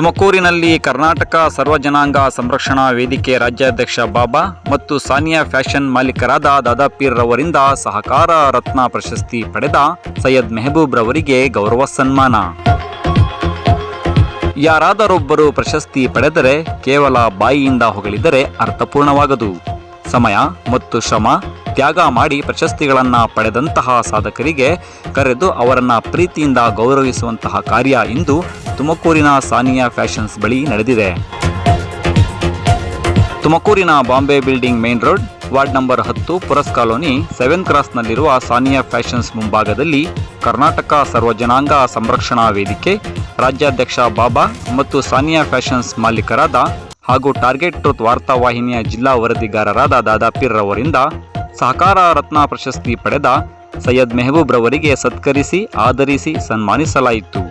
ತುಮಕೂರಿನಲ್ಲಿ ಕರ್ನಾಟಕ ಸರ್ವಜನಾಂಗ ಸಂರಕ್ಷಣಾ ವೇದಿಕೆ ರಾಜ್ಯಾಧ್ಯಕ್ಷ ಬಾಬಾ ಮತ್ತು ಸಾನಿಯಾ ಫ್ಯಾಷನ್ ಮಾಲೀಕರಾದ ದಾದಾಪೀರ್ ರವರಿಂದ ಸಹಕಾರ ರತ್ನ ಪ್ರಶಸ್ತಿ ಪಡೆದ ಸೈಯದ್ ಮೆಹಬೂಬ್ ರವರಿಗೆ ಗೌರವ ಸನ್ಮಾನ. ಯಾರಾದರೊಬ್ಬರು ಪ್ರಶಸ್ತಿ ಪಡೆದರೆ ಕೇವಲ ಬಾಯಿಯಿಂದ ಹೊಗಳಿದರೆ ಅರ್ಥಪೂರ್ಣವಾಗದು. ಸಮಯ ಮತ್ತು ಶ್ರಮ ತ್ಯಾಗ ಮಾಡಿ ಪ್ರಶಸ್ತಿಗಳನ್ನು ಪಡೆದಂತಹ ಸಾಧಕರಿಗೆ ಕರೆದು ಅವರನ್ನು ಪ್ರೀತಿಯಿಂದ ಗೌರವಿಸುವಂತಹ ಕಾರ್ಯ ಇಂದು ತುಮಕೂರಿನ ಸಾನಿಯಾ ಫ್ಯಾಷನ್ಸ್ ಬಳಿ ನಡೆದಿದೆ. ತುಮಕೂರಿನ Bombay building main road, ward number ಹತ್ತು, ಪುರಸ್ ಕಾಲೋನಿ, ಸೆವೆನ್ ಕ್ರಾಸ್ನಲ್ಲಿರುವ ಸಾನಿಯಾ ಫ್ಯಾಷನ್ಸ್ ಮುಂಭಾಗದಲ್ಲಿ ಕರ್ನಾಟಕ ಸರ್ವಜನಾಂಗ ಸಂರಕ್ಷಣಾ ವೇದಿಕೆ, ರಾಜ್ಯಾಧ್ಯಕ್ಷ ಬಾಬಾ ಮತ್ತು ಸಾನಿಯಾ ಫ್ಯಾಷನ್ಸ್ ಮಾಲೀಕರಾದ ಹಾಗೂ ಟಾರ್ಗೆಟ್ ಟ್ರೂತ್ ವಾರ್ತಾವಾಹಿನಿಯ ಜಿಲ್ಲಾ ವರದಿಗಾರರಾದ ದಾದಾಪೀರ್ ರವರಿಂದ ಸಹಕಾರ ರತ್ನ ಪ್ರಶಸ್ತಿ ಪಡೆದ ಸೈಯದ್ ಮೆಹಬೂಬ್ ರವರಿಗೆ ಸತ್ಕರಿಸಿ ಆದರಿಸಿ ಸನ್ಮಾನಿಸಲಾಯಿತು.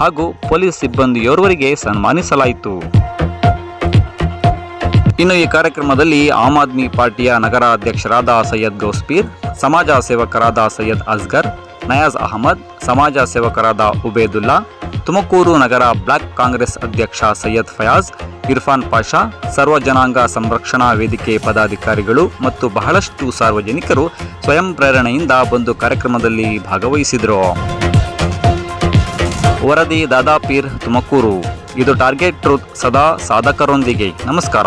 ಹಾಗೂ ಪೊಲೀಸ್ ಸಿಬ್ಬಂದಿಯೋರ್ವರಿಗೆ ಸನ್ಮಾನಿಸಲಾಯಿತು. ಇನ್ನು ಈ ಕಾರ್ಯಕ್ರಮದಲ್ಲಿ ಆಮ್ ಆದ್ಮಿ ಪಾರ್ಟಿಯ ನಗರ ಅಧ್ಯಕ್ಷರಾದ ಸೈಯದ್ ಗೌಸ್ಪೀರ್ ಸಮಾಜ ಸೇವಕರಾದ ಸೈಯದ್ ಅಸ್ಗರ್, ನಯಾಜ್ ಅಹಮದ್, ಸಮಾಜ ಸೇವಕರಾದ ಉಬೇದುಲ್ಲಾ, ತುಮಕೂರು ನಗರ ಬ್ಲಾಕ್ ಕಾಂಗ್ರೆಸ್ ಅಧ್ಯಕ್ಷ ಸೈಯದ್ ಫಯಾಜ್, ಇರ್ಫಾನ್ ಪಾಷಾ, ಸರ್ವ ಜನಾಂಗ ಸಂರಕ್ಷಣಾ ವೇದಿಕೆ ಪದಾಧಿಕಾರಿಗಳು ಮತ್ತು ಬಹಳಷ್ಟು ಸಾರ್ವಜನಿಕರು ಸ್ವಯಂ ಪ್ರೇರಣೆಯಿಂದ ಬಂದು ಕಾರ್ಯಕ್ರಮದಲ್ಲಿ ಭಾಗವಹಿಸಿದರು. ವರದಿ ದಾದಾಪೀರ್ ತುಮಕೂರು. ಇದು ಟಾರ್ಗೆಟ್ ಟ್ರೂತ್ ಸದಾ ಸಾಧಕರೊಂದಿಗೆ. ನಮಸ್ಕಾರ.